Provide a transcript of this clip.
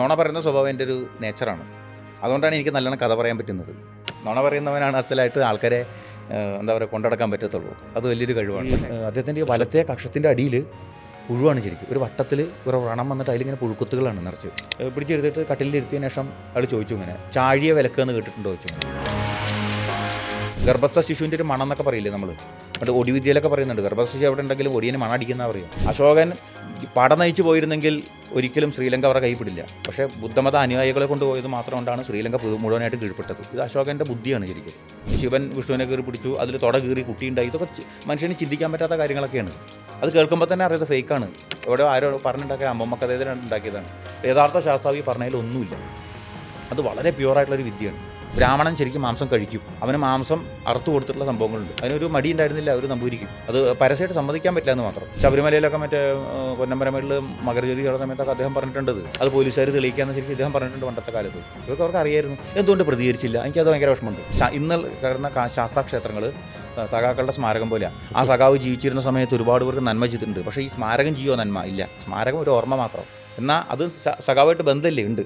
നുണ പറയുന്ന സ്വഭാവം എന്റെ ഒരു നേച്ചറാണ് അതുകൊണ്ടാണ് എനിക്ക് നല്ലോണം കഥ പറയാൻ പറ്റുന്നത്. നുണ പറയുന്നവനാണ് അസലായിട്ട് ആൾക്കാരെ എന്താ പറയുക കൊണ്ടടക്കാൻ പറ്റത്തുള്ളൂ. അത് വലിയൊരു കഴിവാണ്. അദ്ദേഹത്തിന്റെ വലത്തെ കക്ഷത്തിന്റെ അടിയിൽ പുഴുവാണ് ശരിക്കും. ഒരു വട്ടത്തിൽ ഒരു വ്രണം വന്നിട്ട് അതിലിങ്ങനെ പുഴുക്കുത്തുകളാണ് നിറച്ച്. പിടിച്ചെടുത്തിട്ട് കട്ടിലിൽ ഇരുത്തിയതിന് ശേഷം അയാൾ ചോദിച്ചു ഇങ്ങനെ ചാഴിയ വിലക്കെന്ന് കേട്ടിട്ടുണ്ടോ? ചോദിച്ചു. ഗർഭസ്ഥ ശിശുവിന്റെ ഒരു മണം എന്നൊക്കെ പറയില്ലേ നമ്മൾ മറ്റേ ഒടിവിദ്യയിലൊക്കെ പറയുന്നുണ്ട്. ഗർഭസ്ഥ ശിശു എവിടെ ഉണ്ടെങ്കിലും ഒടിയനെ മണടിക്കുന്ന പറയും. അശോകൻ പട നയിച്ചു പോയിരുന്നെങ്കിൽ ഒരിക്കലും ശ്രീലങ്ക അവരുടെ കൈപ്പിടില്ല പക്ഷേ ബുദ്ധമത അനുയായികളെ കൊണ്ടുപോയത് മാത്രം കൊണ്ടാണ് ശ്രീലങ്ക മുഴുവനായിട്ട് കീഴ്പ്പെട്ടത്. ഇത് അശോകന്റെ ബുദ്ധിയാണ് ശരിക്കും. ശിവൻ വിഷ്ണുവിനെ കയറി പിടിച്ചു അതിൽ തുട കീറി കുട്ടിയുണ്ടായി ഇതൊക്കെ മനുഷ്യന് ചിന്തിക്കാൻ പറ്റാത്ത കാര്യങ്ങളൊക്കെയാണ്. അത് കേൾക്കുമ്പോൾ തന്നെ അറിയാതെ ഫേക്കാണ് എവിടെ ആരോ പറഞ്ഞിട്ടുണ്ടാക്കിയ അമ്മമ്മ ഉണ്ടാക്കിയതാണ്. യഥാർത്ഥ ശാസ്ത്രാവി പറഞ്ഞതിൽ ഒന്നുമില്ല. അത് വളരെ പ്യുവറായിട്ടുള്ളൊരു വിദ്യയാണ്. ബ്രാഹ്മണൻ ശരിക്കും മാംസം കഴിക്കും. അവന് മാംസം അറുത്തു കൊടുത്തിട്ടുള്ള സംഭവങ്ങളുണ്ട്. അതിനൊരു മടി ഉണ്ടായിരുന്നില്ല അവർ നമ്പൂരിക്കും. അത് പരസ്യമായിട്ട് സമ്മതിക്കാൻ പറ്റില്ല എന്ന് മാത്രം. ശബരിമലയിലൊക്കെ മറ്റേ പൊന്നമ്പരമേളിൽ മകരജ്യോതി കയറുന്ന സമയത്തൊക്കെ അദ്ദേഹം പറഞ്ഞിട്ടുണ്ടത് അത് പോലീസുകാർ തെളിയിക്കാന്ന് ശരിക്കും അദ്ദേഹം പറഞ്ഞിട്ടുണ്ട് പണ്ടത്തെ കാലത്ത്. ഇവർക്ക് അവർക്ക് അറിയായിരുന്നു. എന്തുകൊണ്ട് പ്രതികരിച്ചില്ല? എനിക്കത് ഭയങ്കര വിഷമമുണ്ട്. ഇന്ന് കിടന്ന ശാസ്താക്ഷേത്രങ്ങൾ സഖാക്കളുടെ സ്മാരകം പോലെയാണ് ആ സഖാവ് ജീവിച്ചിരുന്ന സമയത്ത് ഒരുപാട് പേർക്ക് നന്മ ചെയ്തിട്ടുണ്ട്. പക്ഷേ ഈ സ്മാരകം ജീവോ നന്മ? ഇല്ല. സ്മാരകം ഒരു ഓർമ്മ മാത്രം. എന്നാൽ അത് സഖാവായിട്ട് ബന്ധമല്ലേ? ഉണ്ട്.